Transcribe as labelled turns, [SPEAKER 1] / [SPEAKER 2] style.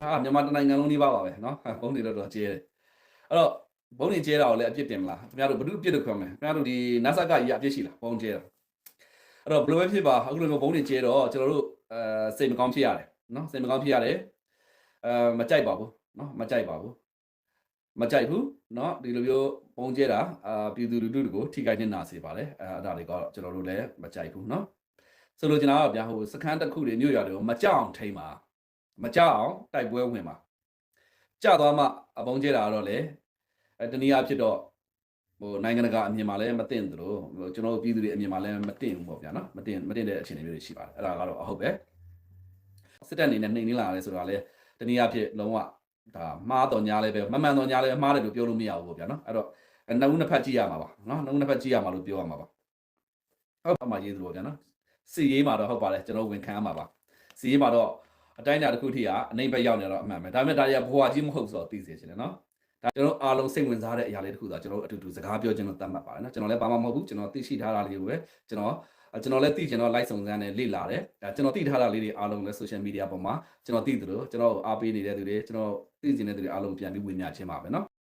[SPEAKER 1] ဟာမြန်မာတိုင်းနိုင်ငံလုံးဒီပါပါပဲเนาะဘုံတွေတော့တော့ကျဲတယ်အဲ့တော့ဘုံတွေကျဲတာကိုလည်းအပြစ်တင်မလားခင်ဗျားတို့ဘယ်သူအပြစ်လို့ခေါ်မလဲခင်ဗျားတို့ဒီ NASA ကကြီးအပြစ်ရှိလားဘုံကျဲတာအဲ့တော့ဘယ်လိုပဲဖြစ်ပါအခုလိုမျိုးဘုံတွေကျဲတော့ကျွန်တော်တို့အဲစိတ်မကောင်းဖြစ်ရတယ်เนาะစိတ်မကောင်းဖြစ်ရတယ်အဲမကြိုက်ပါဘူးเนาะမကြိုက်ပါဘူးမကြိုက်ဘူးเนาะဒီလိုမျိုးဘုံကျဲတာအာပြည်သူလူထုတွေကိုထိခိုက်နေတာစေပါတယ်အဲအဲ့ဒါတွေကတော့ကျွန်တော်တို့လည်းမကြိုက်ဘူးเนาะဆိုလိုချင်တာကဗျာဟိုစခန်းတစ်ခုတွေမြို့ရွာတွေကိုမကြောက်အောင်ထိမ့်ပါ မကြအောင်တိုက်ပွဲဝင်ပါကြသွားမှအပုံကျဲတာတော့လေအဲတနည်းအားဖြစ်တော့ဟိုနိုင်ငံတကာအမြင်မှာလည်းမတင်သလိုဟိုကျွန်တော်တို့ပြည်သူတွေအမြင်မှာလည်းမတင်ဘူးပေါ့ဗျာနော်မတင်မတင်တဲ့အခြေအနေမျိုးတွေရှိပါတယ်အဲ့ဒါကတော့အဟုတ်ပဲစစ်တပ်အနေနဲ့နှိမ်နှင်းလာရဲဆိုတာလေတနည်းအားဖြင့်လုံးဝဒါမှားတော်ညာလည်းပဲမမှန်တော်ညာလည်းမှားတယ်လို့ပြောလို့မရဘူးပေါ့ဗျာနော်အဲ့တော့နှစ်ဦးနှစ်ဖက်ကြည့်ရမှာပါနော်နှစ်ဦးနှစ်ဖက်ကြည့်ရမှာလို့ပြောရမှာပါဟုတ်ပါမှရေးသလိုပေါ့ဗျာနော်စီရေးမှာတော့ဟုတ်ပါတယ်ကျွန်တော်ဝန်ခံရမှာပါစီရေးမှာတော့ အတိုင်းအတာတစ်ခုထိကအနိုင်ဘက်ရောက်နေတော့အမှန်ပဲဒါပေမဲ့ဒါတွေကဘဝကြီးမဟုတ်ဆိုတော့သိစေချင်တယ်နော်ဒါကျွန်တော်အားလုံးစိတ်ဝင်စားတဲ့အရာလေးတစ်ခုဆိုတော့ကျွန်တော်တို့အတူတူစကားပြောခြင်းလို့သတ်မှတ်ပါတယ်နော်ကျွန်တော်လည်းဘာမှမဟုတ်ဘူးကျွန်တော်သိရှိထားတာလေးကိုပဲကျွန်တော်ကျွန်တော်လည်းသိကျွန်တော် like စုံစမ်းနေလေ့လာတယ်အဲကျွန်တော်သိထားတာလေးတွေအားလုံးလည်း social media ပေါ်မှာကျွန်တော်သိသလိုကျွန်တော်အားပေးနေတဲ့သူတွေကျွန်တော်သိကျင်တဲ့သူတွေအားလုံးပြန်ပြီးဝင်မြခြင်းပါပဲနော်